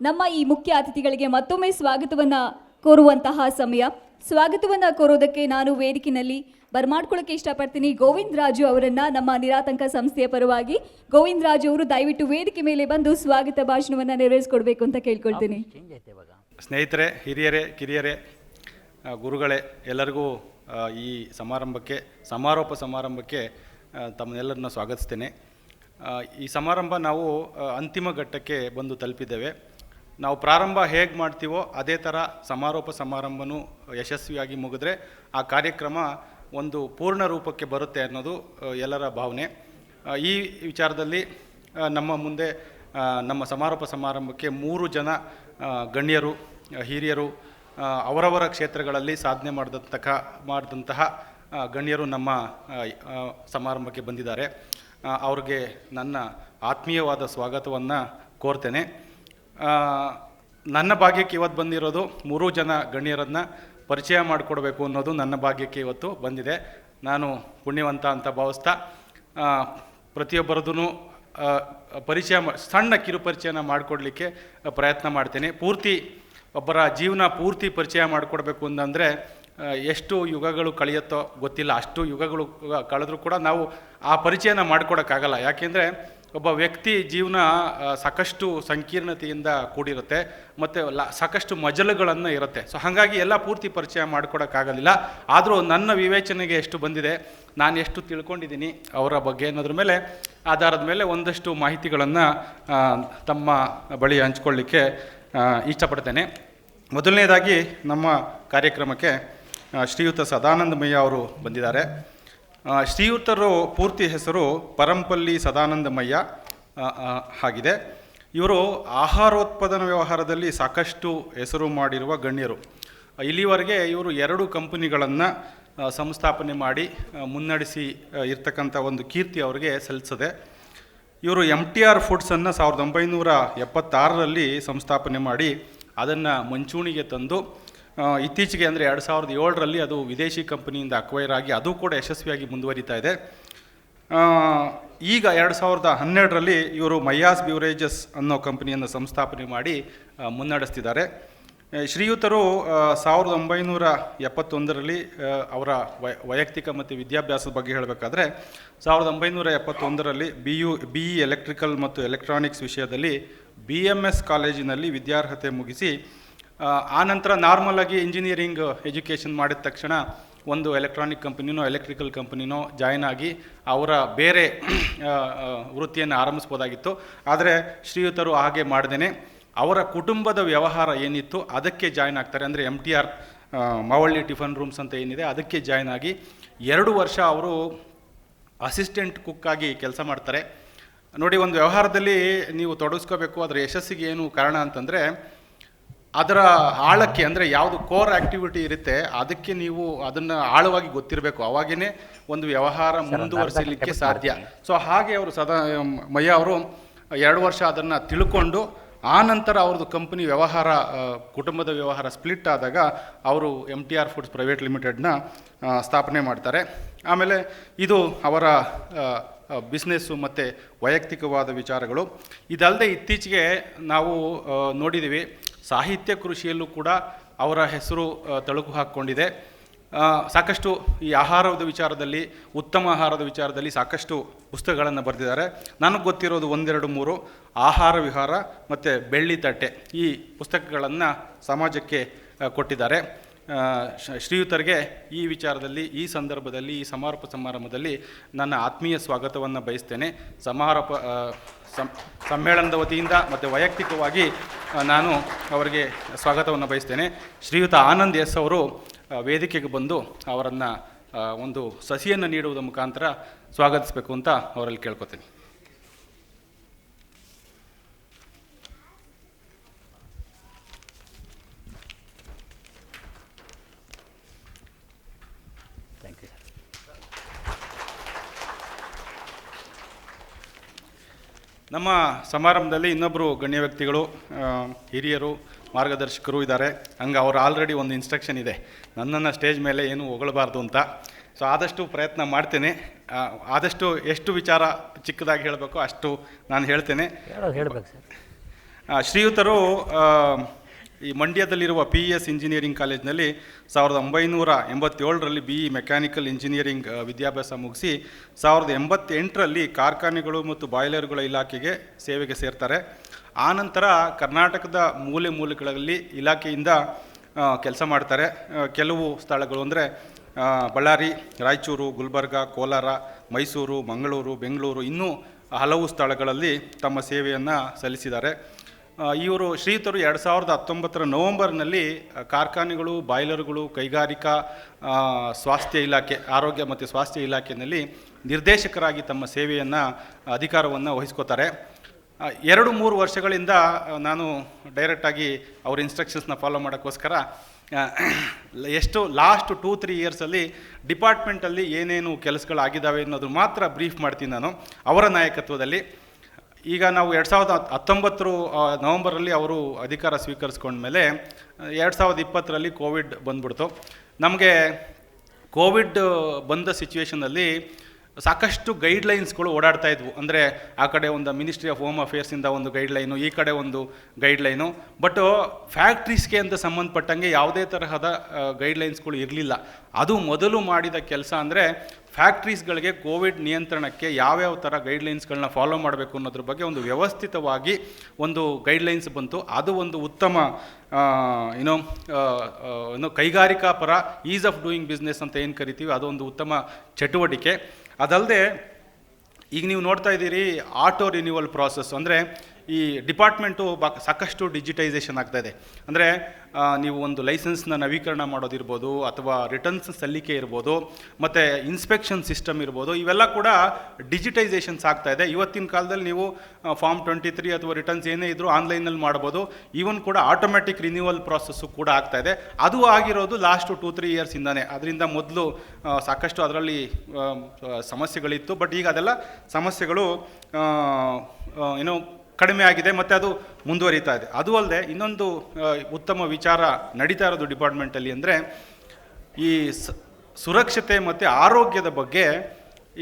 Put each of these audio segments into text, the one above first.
ನಮ್ಮ ಈ ಮುಖ್ಯ ಅತಿಥಿಗಳಿಗೆ ಮತ್ತೊಮ್ಮೆ ಸ್ವಾಗತವನ್ನು ಕೋರುವಂತಹ ಸಮಯ. ಸ್ವಾಗತವನ್ನು ಕೋರೋದಕ್ಕೆ ನಾನು ವೇದಿಕೆಯಲ್ಲಿ ಬರ್ಮಾಡ್ಕೊಳ್ಳೋಕೆ ಇಷ್ಟಪಡ್ತೀನಿ. ಗೋವಿಂದ್ ರಾಜು ಅವರನ್ನ ನಮ್ಮ ನಿರಾತಂಕ ಸಂಸ್ಥೆಯ ಪರವಾಗಿ ಗೋವಿಂದ್ ರಾಜು ಅವರು ದಯವಿಟ್ಟು ವೇದಿಕೆ ಮೇಲೆ ಬಂದು ಸ್ವಾಗತ ಭಾಷಣವನ್ನ ನೆರವೇರಿಸ್ಕೊಡ್ಬೇಕು ಅಂತ ಕೇಳ್ಕೊಳ್ತೀನಿ. ಸ್ನೇಹಿತರೆ ಹಿರಿಯರೇ ಕಿರಿಯರೇ ಗುರುಗಳೇ ಎಲ್ಲರಿಗೂ ಈ ಸಮಾರಂಭಕ್ಕೆ ಸಮಾರೋಪ ಸಮಾರಂಭಕ್ಕೆ ತಮ್ಮನ್ನೆಲ್ಲರನ್ನ ಸ್ವಾಗತಿಸ್ತೇನೆ. ಈ ಸಮಾರಂಭ ನಾವು ಅಂತಿಮ ಘಟ್ಟಕ್ಕೆ ಬಂದು ತಲುಪಿದ್ದೇವೆ. ನಾವು ಪ್ರಾರಂಭ ಹೇಗೆ ಮಾಡ್ತೀವೋ ಅದೇ ಥರ ಸಮಾರೋಪ ಸಮಾರಂಭನೂ ಯಶಸ್ವಿಯಾಗಿ ಮುಗಿದ್ರೆ ಆ ಕಾರ್ಯಕ್ರಮ ಒಂದು ಪೂರ್ಣ ರೂಪಕ್ಕೆ ಬರುತ್ತೆ ಅನ್ನೋದು ಎಲ್ಲರ ಭಾವನೆ. ಈ ವಿಚಾರದಲ್ಲಿ ನಮ್ಮ ಮುಂದೆ ನಮ್ಮ ಸಮಾರೋಪ ಸಮಾರಂಭಕ್ಕೆ ಮೂರು ಜನ ಗಣ್ಯರು ಹಿರಿಯರು ಅವರವರ ಕ್ಷೇತ್ರಗಳಲ್ಲಿ ಸಾಧನೆ ಮಾಡಿದಂತಹ ಮಾಡಿದಂತಹ ಗಣ್ಯರು ನಮ್ಮ ಸಮಾರಂಭಕ್ಕೆ ಬಂದಿದ್ದಾರೆ. ಅವ್ರಿಗೆ ನನ್ನ ಆತ್ಮೀಯವಾದ ಸ್ವಾಗತವನ್ನು ಕೋರ್ತೇನೆ. ನನ್ನ ಭಾಗ್ಯಕ್ಕೆ ಇವತ್ತು ಬಂದಿರೋದು ಮೂರು ಜನ ಗಣ್ಯರನ್ನು ಪರಿಚಯ ಮಾಡಿಕೊಡ್ಬೇಕು ಅನ್ನೋದು ನನ್ನ ಭಾಗ್ಯಕ್ಕೆ ಇವತ್ತು ಬಂದಿದೆ. ನಾನು ಪುಣ್ಯವಂತ ಅಂತ ಭಾವಿಸ್ತಾ ಪ್ರತಿಯೊಬ್ಬರದೂ ಪರಿಚಯ ಸಣ್ಣ ಕಿರು ಪರಿಚಯನ ಮಾಡಿಕೊಡ್ಲಿಕ್ಕೆ ಪ್ರಯತ್ನ ಮಾಡ್ತೇನೆ. ಪೂರ್ತಿ ಒಬ್ಬರ ಜೀವನ ಪೂರ್ತಿ ಪರಿಚಯ ಮಾಡಿಕೊಡ್ಬೇಕು ಅಂತಂದರೆ ಎಷ್ಟು ಯುಗಗಳು ಕಳೆಯುತ್ತೋ ಗೊತ್ತಿಲ್ಲ. ಅಷ್ಟು ಯುಗಗಳು ಕಳೆದ್ರೂ ಕೂಡ ನಾವು ಆ ಪರಿಚಯನ ಮಾಡಿಕೊಡೋಕ್ಕಾಗಲ್ಲ. ಯಾಕೆಂದರೆ ಒಬ್ಬ ವ್ಯಕ್ತಿ ಜೀವನ ಸಾಕಷ್ಟು ಸಂಕೀರ್ಣತೆಯಿಂದ ಕೂಡಿರುತ್ತೆ ಮತ್ತು ಲ, ಸಾಕಷ್ಟು ಮಜಲುಗಳನ್ನು ಇರುತ್ತೆ. ಸೊ ಹಾಗಾಗಿ ಎಲ್ಲ ಪೂರ್ತಿ ಪರಿಚಯ ಮಾಡಿಕೊಡೋಕ್ಕಾಗಲಿಲ್ಲ. ಆದರೂ ನನ್ನ ವಿವೇಚನೆಗೆ ಎಷ್ಟು ಬಂದಿದೆ, ನಾನು ಎಷ್ಟು ತಿಳ್ಕೊಂಡಿದ್ದೀನಿ ಅವರ ಬಗ್ಗೆ ಅನ್ನೋದ್ರ ಮೇಲೆ ಆಧಾರದ ಮೇಲೆ ಒಂದಷ್ಟು ಮಾಹಿತಿಗಳನ್ನು ತಮ್ಮ ಬಳಿ ಹಂಚ್ಕೊಳ್ಳಿಕ್ಕೆ ಇಷ್ಟಪಡ್ತೇನೆ ಮೊದಲನೇದಾಗಿ ನಮ್ಮ ಕಾರ್ಯಕ್ರಮಕ್ಕೆ ಶ್ರೀಯುತ ಸದಾನಂದಮಯ್ಯ ಅವರು ಬಂದಿದ್ದಾರೆ. ಶ್ರೀಯುತರು ಪೂರ್ತಿ ಹೆಸರು ಪರಂಪಲ್ಲಿ ಸದಾನಂದಮಯ್ಯ ಆಗಿದೆ. ಇವರು ಆಹಾರೋತ್ಪಾದನ ವ್ಯವಹಾರದಲ್ಲಿ ಸಾಕಷ್ಟು ಹೆಸರು ಮಾಡಿರುವ ಗಣ್ಯರು. ಇಲ್ಲಿವರೆಗೆ ಇವರು ಎರಡು ಕಂಪನಿಗಳನ್ನು ಸಂಸ್ಥಾಪನೆ ಮಾಡಿ ಮುನ್ನಡೆಸಿ ಇರ್ತಕ್ಕಂಥ ಒಂದು ಕೀರ್ತಿ ಅವರಿಗೆ ಸಲ್ಲಿಸದೆ, ಇವರು ಎಂ ಟಿ ಆರ್ ಫುಡ್ಸನ್ನು ಸಾವಿರದ ಒಂಬೈನೂರ ಎಪ್ಪತ್ತಾರರಲ್ಲಿ ಸಂಸ್ಥಾಪನೆ ಮಾಡಿ, ಅದನ್ನು ಮಂಚೂಣಿಗೆ ತಂದು ಇತ್ತೀಚೆಗೆ ಅಂದರೆ ಎರಡು ಸಾವಿರದ ಏಳರಲ್ಲಿ ಅದು ವಿದೇಶಿ ಕಂಪನಿಯಿಂದ ಅಕ್ವೈರ್ ಆಗಿ ಅದು ಕೂಡ ಯಶಸ್ವಿಯಾಗಿ ಮುಂದುವರಿತಾ ಇದೆ. ಈಗ ಎರಡು ಸಾವಿರದ ಹನ್ನೆರಡರಲ್ಲಿ ಇವರು ಮಯಾಸ್ ಬ್ಯೂರೇಜಸ್ ಅನ್ನೋ ಕಂಪನಿಯನ್ನು ಸಂಸ್ಥಾಪನೆ ಮಾಡಿ ಮುನ್ನಡೆಸ್ತಿದ್ದಾರೆ. ಶ್ರೀಯುತರು ಸಾವಿರದ ಒಂಬೈನೂರ ಎಪ್ಪತ್ತೊಂದರಲ್ಲಿ ಅವರ ವೈಯಕ್ತಿಕ ಮತ್ತು ವಿದ್ಯಾಭ್ಯಾಸದ ಬಗ್ಗೆ ಹೇಳಬೇಕಾದ್ರೆ, ಸಾವಿರದ ಒಂಬೈನೂರ ಎಪ್ಪತ್ತೊಂದರಲ್ಲಿ B U B E electrical ಮತ್ತು ಎಲೆಕ್ಟ್ರಾನಿಕ್ಸ್ ವಿಷಯದಲ್ಲಿ ಬಿ ಎಂ ಎಸ್ ಕಾಲೇಜಿನಲ್ಲಿ ವಿದ್ಯಾರ್ಹತೆ ಮುಗಿಸಿ ಆ, ನಂತರ ನಾರ್ಮಲ್ ಆಗಿ ಇಂಜಿನಿಯರಿಂಗ್ ಎಜುಕೇಷನ್ ಮಾಡಿದ ತಕ್ಷಣ ಒಂದು ಎಲೆಕ್ಟ್ರಾನಿಕ್ ಕಂಪನಿನೋ ಎಲೆಕ್ಟ್ರಿಕಲ್ ಕಂಪನಿನೋ ಜಾಯ್ನ್ ಆಗಿ ಅವರ ಬೇರೆ ವೃತ್ತಿಯನ್ನು ಆರಂಭಿಸ್ಬೋದಾಗಿತ್ತು. ಆದರೆ ಶ್ರೀಯುತರು ಹಾಗೆ ಮಾಡ್ದೇ ಅವರ ಕುಟುಂಬದ ವ್ಯವಹಾರ ಏನಿತ್ತು ಅದಕ್ಕೆ ಜಾಯ್ನ್ ಆಗ್ತಾರೆ. ಅಂದರೆ M T R Mavalli tiffin rooms ಅಂತ ಏನಿದೆ ಅದಕ್ಕೆ ಜಾಯ್ನ್ ಆಗಿ ಎರಡು ವರ್ಷ ಅವರು ಅಸಿಸ್ಟೆಂಟ್ ಕುಕ್ಕಾಗಿ ಕೆಲಸ ಮಾಡ್ತಾರೆ. ನೋಡಿ ಒಂದು ವ್ಯವಹಾರದಲ್ಲಿ ನೀವು ತೊಡಗಿಸ್ಕೋಬೇಕು ಅದರ ಯಶಸ್ಸಿಗೆ ಏನು ಕಾರಣ ಅಂತಂದರೆ ಅದರ ಆಳಕ್ಕೆ ಅಂದರೆ ಯಾವುದು ಕೋರ್ ಆಕ್ಟಿವಿಟಿ ಇರುತ್ತೆ ಅದಕ್ಕೆ ನೀವು ಅದನ್ನು ಆಳವಾಗಿ ಗೊತ್ತಿರಬೇಕು. ಅವಾಗೇ ಒಂದು ವ್ಯವಹಾರ ಮುಂದುವರಿಸಲಿಕ್ಕೆ ಸಾಧ್ಯ. ಸೊ ಹಾಗೆ ಅವರು ಸದಾ ಮಯ್ಯ ಅವರು ಎರಡು ವರ್ಷ ಅದನ್ನು ತಿಳ್ಕೊಂಡು ಆ ನಂತರ ಅವ್ರದ್ದು ಕಂಪನಿ ವ್ಯವಹಾರ ಕುಟುಂಬದ ವ್ಯವಹಾರ ಸ್ಪ್ಲಿಟ್ ಆದಾಗ ಅವರು M T R foods private ಲಿಮಿಟೆಡ್ನ ಸ್ಥಾಪನೆ ಮಾಡ್ತಾರೆ. ಆಮೇಲೆ ಇದು ಅವರ ಬಿಸ್ನೆಸ್ಸು ಮತ್ತು ವೈಯಕ್ತಿಕವಾದ ವಿಚಾರಗಳು. ಇದಲ್ಲದೆ ಇತ್ತೀಚೆಗೆ ನಾವು ನೋಡಿದ್ದೀವಿ ಸಾಹಿತ್ಯ ಕೃಷಿಯಲ್ಲೂ ಕೂಡ ಅವರ ಹೆಸರು ತಳುಕು ಹಾಕ್ಕೊಂಡಿದೆ. ಸಾಕಷ್ಟು ಈ ಆಹಾರದ ವಿಚಾರದಲ್ಲಿ, ಉತ್ತಮ ಆಹಾರದ ವಿಚಾರದಲ್ಲಿ ಸಾಕಷ್ಟು ಪುಸ್ತಕಗಳನ್ನು ಬರೆದಿದ್ದಾರೆ. ನನಗೆ ಗೊತ್ತಿರೋದು ಒಂದೆರಡು ಮೂರು, ಆಹಾರ ವಿಹಾರ ಮತ್ತು ಬೆಳ್ಳಿ ತಟ್ಟೆ ಈ ಪುಸ್ತಕಗಳನ್ನು ಸಮಾಜಕ್ಕೆ ಕೊಟ್ಟಿದ್ದಾರೆ. ಶ್ರೀಯುತರಿಗೆ ಈ ವಿಚಾರದಲ್ಲಿ, ಈ ಸಂದರ್ಭದಲ್ಲಿ, ಈ ಸಮಾರೋಪ ಸಮಾರಂಭದಲ್ಲಿ ನನ್ನ ಆತ್ಮೀಯ ಸ್ವಾಗತವನ್ನು ಬಯಸ್ತೇನೆ. ಸಮಾರೋಪ ಸಮ್ಮೇಳನದ ವತಿಯಿಂದ ಮತ್ತು ವೈಯಕ್ತಿಕವಾಗಿ ನಾನು ಅವರಿಗೆ ಸ್ವಾಗತವನ್ನು ಬಯಸ್ತೇನೆ. ಶ್ರೀಯುತ ಆನಂದ್ ಎಸ್ ಅವರು ವೇದಿಕೆಗೆ ಬಂದು ಅವರನ್ನು ಒಂದು ಸಸಿಯನ್ನು ನೀಡುವುದರ ಮುಖಾಂತರ ಸ್ವಾಗತಿಸಬೇಕು ಅಂತ ಅವರಲ್ಲಿ ಕೇಳ್ಕೊತೀನಿ. ನಮ್ಮ ಸಮಾರಂಭದಲ್ಲಿ ಇನ್ನೊಬ್ಬರು ಗಣ್ಯ ವ್ಯಕ್ತಿಗಳು ಹಿರಿಯರು ಮಾರ್ಗದರ್ಶಕರು ಇದ್ದಾರೆ. ಹಂಗೆ ಅವರು ಆಲ್ರೆಡಿ ಒಂದು ಇನ್ಸ್ಟ್ರಕ್ಷನ್ ಇದೆ. ನನ್ನನ್ನು ಸ್ಟೇಜ್ ಮೇಲೆ ಏನು ಹೊಗಳಬಾರ್ದು ಅಂತ. ಸೊ ಆದಷ್ಟು ಪ್ರಯತ್ನ ಮಾಡ್ತೇನೆ. ಆದಷ್ಟು ಎಷ್ಟು ವಿಚಾರ ಚಿಕ್ಕದಾಗಿ ಹೇಳಬೇಕು ಅಷ್ಟು ನಾನು ಹೇಳ್ತೇನೆ. ಶ್ರೀಯುತರು ಈ ಮಂಡ್ಯದಲ್ಲಿರುವ ಪಿ ಎಸ್ ಇಂಜಿನಿಯರಿಂಗ್ ಕಾಲೇಜಿನಲ್ಲಿ ಸಾವಿರದ ಒಂಬೈನೂರ ಎಂಬತ್ತೇಳರಲ್ಲಿ ಬಿ ಇ ಮೆಕ್ಯಾನಿಕಲ್ ಇಂಜಿನಿಯರಿಂಗ್ ವಿದ್ಯಾಭ್ಯಾಸ ಮುಗಿಸಿ ಸಾವಿರದ ಎಂಬತ್ತೆಂಟರಲ್ಲಿ ಕಾರ್ಖಾನೆಗಳು ಮತ್ತು ಬಾಯ್ಲರ್ಗಳ ಇಲಾಖೆಗೆ ಸೇವೆಗೆ ಸೇರ್ತಾರೆ. ಆನಂತರ ಕರ್ನಾಟಕದ ಮೂಲೆ ಮೂಲೆಗಳಲ್ಲಿ ಇಲಾಖೆಯಿಂದ ಕೆಲಸ ಮಾಡ್ತಾರೆ. ಕೆಲವು ಸ್ಥಳಗಳು ಅಂದರೆ ಬಳ್ಳಾರಿ, ರಾಯಚೂರು, ಗುಲ್ಬರ್ಗ, ಕೋಲಾರ, ಮೈಸೂರು, ಮಂಗಳೂರು, ಬೆಂಗಳೂರು ಇನ್ನೂ ಹಲವು ಸ್ಥಳಗಳಲ್ಲಿ ತಮ್ಮ ಸೇವೆಯನ್ನು ಸಲ್ಲಿಸಿದ್ದಾರೆ. ಇವರು ಶ್ರೀಯುತರು ಎರಡು ಸಾವಿರದ ಹತ್ತೊಂಬತ್ತರ ನವೆಂಬರ್ನಲ್ಲಿ ಕಾರ್ಖಾನೆಗಳು, ಬಾಯ್ಲರ್ಗಳು, ಕೈಗಾರಿಕಾ ಸ್ವಾಸ್ಥ್ಯ ಇಲಾಖೆ, ಆರೋಗ್ಯ ಮತ್ತು ಸ್ವಾಸ್ಥ್ಯ ಇಲಾಖೆಯಲ್ಲಿ ನಿರ್ದೇಶಕರಾಗಿ ತಮ್ಮ ಸೇವೆಯನ್ನು, ಅಧಿಕಾರವನ್ನು ವಹಿಸ್ಕೋತಾರೆ. ಎರಡು ಮೂರು ವರ್ಷಗಳಿಂದ ನಾನು ಡೈರೆಕ್ಟಾಗಿ ಅವ್ರ ಇನ್ಸ್ಟ್ರಕ್ಷನ್ಸ್ನ ಫಾಲೋ ಮಾಡೋಕ್ಕೋಸ್ಕರ ಎಷ್ಟು ಲಾಸ್ಟ್ ಟೂ ತ್ರೀ ಇಯರ್ಸಲ್ಲಿ ಡಿಪಾರ್ಟ್ಮೆಂಟಲ್ಲಿ ಏನೇನು ಕೆಲಸಗಳಾಗಿದ್ದಾವೆ ಅನ್ನೋದು ಮಾತ್ರ ಬ್ರೀಫ್ ಮಾಡ್ತೀನಿ ನಾನು. ಅವರ ನಾಯಕತ್ವದಲ್ಲಿ ಈಗ ನಾವು ಎರಡು ಸಾವಿರದ ಹತ್- ಹತ್ತೊಂಬತ್ತರ ನವಂಬರಲ್ಲಿ ಅವರು ಅಧಿಕಾರ ಸ್ವೀಕರಿಸ್ಕೊಂಡ್ಮೇಲೆ ಎರಡು ಸಾವಿರದ ಇಪ್ಪತ್ತರಲ್ಲಿ ಕೋವಿಡ್ ಬಂದ್ಬಿಡ್ತು. ನಮಗೆ ಕೋವಿಡ್ ಬಂದ ಸಿಚುವೇಷನಲ್ಲಿ ಸಾಕಷ್ಟು ಗೈಡ್ಲೈನ್ಸ್ಗಳು ಓಡಾಡ್ತಾ ಇದ್ವು. ಅಂದರೆ ಆ ಕಡೆ ಒಂದು ಮಿನಿಸ್ಟ್ರಿ ಆಫ್ ಹೋಮ್ ಅಫೇರ್ಸಿಂದ ಒಂದು ಗೈಡ್ಲೈನು, ಈ ಕಡೆ ಒಂದು ಗೈಡ್ಲೈನು. ಬಟ್ ಫ್ಯಾಕ್ಟ್ರೀಸ್ಗೆ ಅಂತ ಸಂಬಂಧಪಟ್ಟಂಗೆ ಯಾವುದೇ ತರಹದ ಗೈಡ್ಲೈನ್ಸ್ಗಳು ಇರಲಿಲ್ಲ. ಅದು ಮೊದಲು ಮಾಡಿದ ಕೆಲಸ ಅಂದರೆ ಫ್ಯಾಕ್ಟ್ರೀಸ್ಗಳಿಗೆ ಕೋವಿಡ್ ನಿಯಂತ್ರಣಕ್ಕೆ ಯಾವ್ಯಾವ ಥರ ಗೈಡ್ಲೈನ್ಸ್ಗಳನ್ನ ಫಾಲೋ ಮಾಡಬೇಕು ಅನ್ನೋದ್ರ ಬಗ್ಗೆ ಒಂದು ವ್ಯವಸ್ಥಿತವಾಗಿ ಒಂದು ಗೈಡ್ಲೈನ್ಸ್ ಬಂತು. ಅದು ಒಂದು ಉತ್ತಮ ಏನೋ ಏನೋ ಕೈಗಾರಿಕಾ ಪರ ಈಸ್ ಆಫ್ ಡೂಯಿಂಗ್ ಬಿಸ್ನೆಸ್ ಅಂತ ಏನು ಕರಿತೀವಿ ಅದೊಂದು ಉತ್ತಮ ಚಟುವಟಿಕೆ. ಅದಲ್ಲದೆ ಈಗ ನೀವು ನೋಡ್ತಾ ಇದ್ದೀರಿ ಆಟೋ ರಿನ್ಯೂವಲ್ ಪ್ರಾಸೆಸ್ ಅಂದರೆ ಈ ಡಿಪಾರ್ಟ್ಮೆಂಟು ಬಾ ಸಾಕಷ್ಟು ಡಿಜಿಟೈಸೇಷನ್ ಆಗ್ತಾ ಇದೆ. ಅಂದರೆ ನೀವು ಒಂದು ಲೈಸೆನ್ಸ್ನ ನವೀಕರಣ ಮಾಡೋದಿರ್ಬೋದು ಅಥವಾ ರಿಟರ್ನ್ಸ್ ಸಲ್ಲಿಕೆ ಇರ್ಬೋದು, ಮತ್ತು ಇನ್ಸ್ಪೆಕ್ಷನ್ ಸಿಸ್ಟಮ್ ಇರ್ಬೋದು, ಇವೆಲ್ಲ ಕೂಡ ಡಿಜಿಟೈಸೇಷನ್ಸ್ ಆಗ್ತಾ ಇದೆ. ಇವತ್ತಿನ ಕಾಲದಲ್ಲಿ ನೀವು ಫಾರ್ಮ್ ಟ್ವೆಂಟಿ ತ್ರೀ ಅಥವಾ ರಿಟರ್ನ್ಸ್ ಏನೇ ಇದ್ದರೂ ಆನ್ಲೈನಲ್ಲಿ ಮಾಡ್ಬೋದು. ಈವನ್ ಕೂಡ ಆಟೋಮ್ಯಾಟಿಕ್ ರಿನ್ಯೂವಲ್ ಪ್ರಾಸೆಸ್ಸು ಕೂಡ ಆಗ್ತಾ ಇದೆ. ಅದು ಆಗಿರೋದು ಲಾಸ್ಟ್ ಟೂ ತ್ರೀ ಇಯರ್ಸಿಂದಾನೆ ಅದರಿಂದ ಮೊದಲು ಸಾಕಷ್ಟು ಅದರಲ್ಲಿ ಸಮಸ್ಯೆಗಳಿತ್ತು. ಬಟ್ ಈಗ ಅದೆಲ್ಲ ಸಮಸ್ಯೆಗಳು ಏನೋ ಕಡಿಮೆ ಆಗಿದೆ, ಮತ್ತು ಅದು ಮುಂದುವರಿತಾ ಇದೆ. ಅದು ಅಲ್ಲದೆ ಇನ್ನೊಂದು ಉತ್ತಮ ವಿಚಾರ ನಡೀತಾ ಇರೋದು ಡಿಪಾರ್ಟ್ಮೆಂಟಲ್ಲಿ ಅಂದರೆ, ಈ ಸುರಕ್ಷತೆ ಮತ್ತು ಆರೋಗ್ಯದ ಬಗ್ಗೆ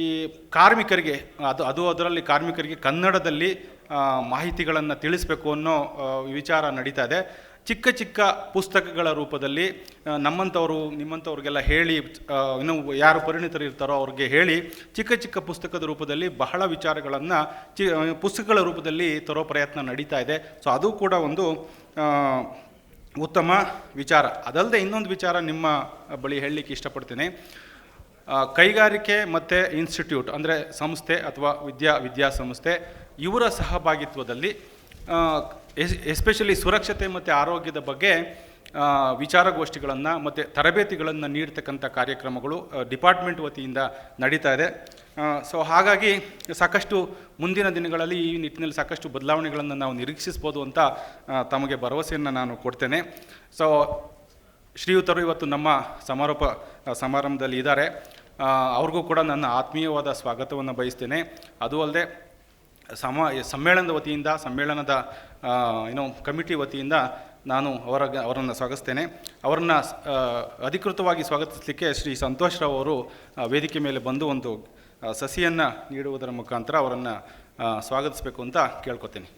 ಈ ಕಾರ್ಮಿಕರಿಗೆ, ಅದು ಅದು ಅದರಲ್ಲಿ ಕಾರ್ಮಿಕರಿಗೆ ಕನ್ನಡದಲ್ಲಿ ಮಾಹಿತಿಗಳನ್ನು ತಿಳಿಸ್ಬೇಕು ಅನ್ನೋ ವಿಚಾರ ನಡೀತಾ ಇದೆ. ಚಿಕ್ಕ ಚಿಕ್ಕ ಪುಸ್ತಕಗಳ ರೂಪದಲ್ಲಿ ನಮ್ಮಂಥವರು ನಿಮ್ಮಂಥವ್ರಿಗೆಲ್ಲ ಹೇಳಿ ಇನ್ನು ಯಾರು ಪರಿಣಿತರು ಇರ್ತಾರೋ ಅವ್ರಿಗೆ ಹೇಳಿ ಚಿಕ್ಕ ಚಿಕ್ಕ ಪುಸ್ತಕದ ರೂಪದಲ್ಲಿ ಬಹಳ ವಿಚಾರಗಳನ್ನು ಚಿ ಪುಸ್ತಕಗಳ ರೂಪದಲ್ಲಿ ತರೋ ಪ್ರಯತ್ನ ನಡೀತಾ ಇದೆ. ಸೊ ಅದು ಕೂಡ ಒಂದು ಉತ್ತಮ ವಿಚಾರ. ಅದಲ್ಲದೆ ಇನ್ನೊಂದು ವಿಚಾರ ನಿಮ್ಮ ಬಳಿ ಹೇಳಲಿಕ್ಕೆ ಇಷ್ಟಪಡ್ತೀನಿ. ಕೈಗಾರಿಕೆ ಮತ್ತು ಇನ್ಸ್ಟಿಟ್ಯೂಟ್ ಅಂದರೆ ಸಂಸ್ಥೆ ಅಥವಾ ವಿದ್ಯಾ ವಿದ್ಯಾಸಂಸ್ಥೆ ಇವರ ಸಹಭಾಗಿತ್ವದಲ್ಲಿ ಎಸ್ಪೆಷಲಿ ಸುರಕ್ಷತೆ ಮತ್ತು ಆರೋಗ್ಯದ ಬಗ್ಗೆ ವಿಚಾರಗೋಷ್ಠಿಗಳನ್ನು ಮತ್ತು ತರಬೇತಿಗಳನ್ನು ನೀಡ್ತಕ್ಕಂಥ ಕಾರ್ಯಕ್ರಮಗಳು ಡಿಪಾರ್ಟ್ಮೆಂಟ್ ವತಿಯಿಂದ ನಡೀತಾ ಇದೆ. ಸೊ ಹಾಗಾಗಿ ಸಾಕಷ್ಟು ಮುಂದಿನ ದಿನಗಳಲ್ಲಿ ಈ ನಿಟ್ಟಿನಲ್ಲಿ ಸಾಕಷ್ಟು ಬದಲಾವಣೆಗಳನ್ನು ನಾವು ನಿರೀಕ್ಷಿಸ್ಬೋದು ಅಂತ ತಮಗೆ ಭರವಸೆಯನ್ನು ನಾನು ಕೊಡ್ತೇನೆ. ಸೊ ಶ್ರೀಯುತರು ಇವತ್ತು ನಮ್ಮ ಸಮಾರೋಪ ಸಮಾರಂಭದಲ್ಲಿ ಇದ್ದಾರೆ. ಅವ್ರಿಗೂ ಕೂಡ ನನ್ನ ಆತ್ಮೀಯವಾದ ಸ್ವಾಗತವನ್ನು ಬಯಸ್ತೇನೆ. ಅದು ಅಲ್ಲದೆ ಸಮ, ಸಮ್ಮೇಳನದ ವತಿಯಿಂದ, ಸಮ್ಮೇಳನದ ಏನೋ ಕಮಿಟಿ ವತಿಯಿಂದ ನಾನು ಅವರ ಅವರನ್ನು ಸ್ವಾಗತಿಸ್ತೇನೆ. ಅವರನ್ನು ಅಧಿಕೃತವಾಗಿ ಸ್ವಾಗತಿಸಲಿಕ್ಕೆ ಶ್ರೀ ಸಂತೋಷ್ ರಾವ್ ಅವರು ವೇದಿಕೆ ಮೇಲೆ ಬಂದು ಒಂದು ಸಸಿಯನ್ನು ನೀಡುವುದರ ಮುಖಾಂತರ ಅವರನ್ನು ಸ್ವಾಗತಿಸಬೇಕು ಅಂತ ಕೇಳ್ಕೊತೀನಿ.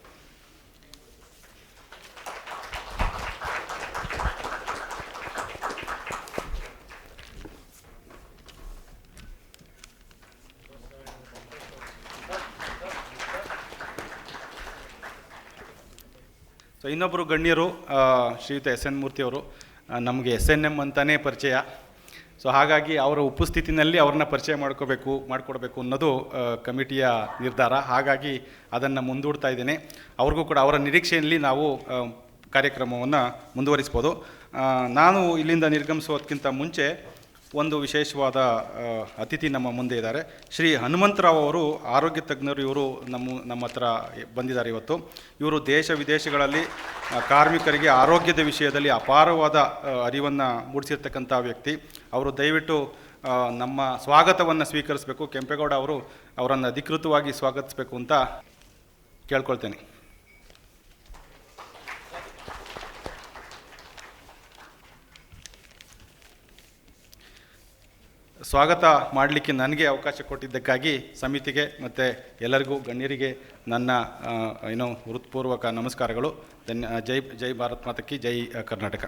ಸೊ ಇನ್ನೊಬ್ಬರು ಗಣ್ಯರು ಶ್ರೀಯುತ ಎಸ್ ಎನ್ ಮೂರ್ತಿಯವರು ನಮಗೆ ಎಸ್ ಎನ್ ಎಂ ಅಂತಲೇ ಪರಿಚಯ. ಸೊ ಹಾಗಾಗಿ ಅವರ ಉಪಸ್ಥಿತಿನಲ್ಲಿ ಅವ್ರನ್ನ ಪರಿಚಯ ಮಾಡ್ಕೋಬೇಕು, ಮಾಡಿಕೊಡ್ಬೇಕು ಅನ್ನೋದು ಕಮಿಟಿಯ ನಿರ್ಧಾರ. ಹಾಗಾಗಿ ಅದನ್ನು ಮುಂದೂಡ್ತಾ ಇದ್ದೇನೆ. ಅವ್ರಿಗೂ ಕೂಡ ಅವರ ನಿರೀಕ್ಷೆಯಲ್ಲಿ ನಾವು ಕಾರ್ಯಕ್ರಮವನ್ನು ಮುಂದುವರಿಸ್ಬೋದು. ನಾನು ಇಲ್ಲಿಂದ ನಿರ್ಗಮಿಸೋದಕ್ಕಿಂತ ಮುಂಚೆ ಒಂದು ವಿಶೇಷವಾದ ಅತಿಥಿ ನಮ್ಮ ಮುಂದೆ ಇದ್ದಾರೆ. ಶ್ರೀ ಹನುಮಂತರಾವ್ ಅವರು ಆರೋಗ್ಯ ತಜ್ಞರು ಇವರು ನಮ್ಮ ನಮ್ಮ ಹತ್ರ ಬಂದಿದ್ದಾರೆ ಇವತ್ತು. ಇವರು ದೇಶ ವಿದೇಶಗಳಲ್ಲಿ ಕಾರ್ಮಿಕರಿಗೆ ಆರೋಗ್ಯದ ವಿಷಯದಲ್ಲಿ ಅಪಾರವಾದ ಅರಿವನ್ನು ಮೂಡಿಸಿರ್ತಕ್ಕಂಥ ವ್ಯಕ್ತಿ. ಅವರು ದಯವಿಟ್ಟು ನಮ್ಮ ಸ್ವಾಗತವನ್ನು ಸ್ವೀಕರಿಸಬೇಕು. ಕೆಂಪೇಗೌಡ ಅವರು ಅವರನ್ನು ಅಧಿಕೃತವಾಗಿ ಸ್ವಾಗತಿಸಬೇಕು ಅಂತ ಕೇಳ್ಕೊಳ್ತೇನೆ. ಸ್ವಾಗತ ಮಾಡಲಿಕ್ಕೆ ನನಗೆ ಅವಕಾಶ ಕೊಟ್ಟಿದ್ದಕ್ಕಾಗಿ ಸಮಿತಿಗೆ ಮತ್ತು ಎಲ್ಲರಿಗೂ ಗಣ್ಯರಿಗೆ ನನ್ನ ಏನೋ ಹೃತ್ಪೂರ್ವಕ ನಮಸ್ಕಾರಗಳು. ಧನ್ಯ, ಜೈ ಜೈ ಭಾರತ್ ಮಾತಕ್ಕೆ ಜೈ ಕರ್ನಾಟಕ.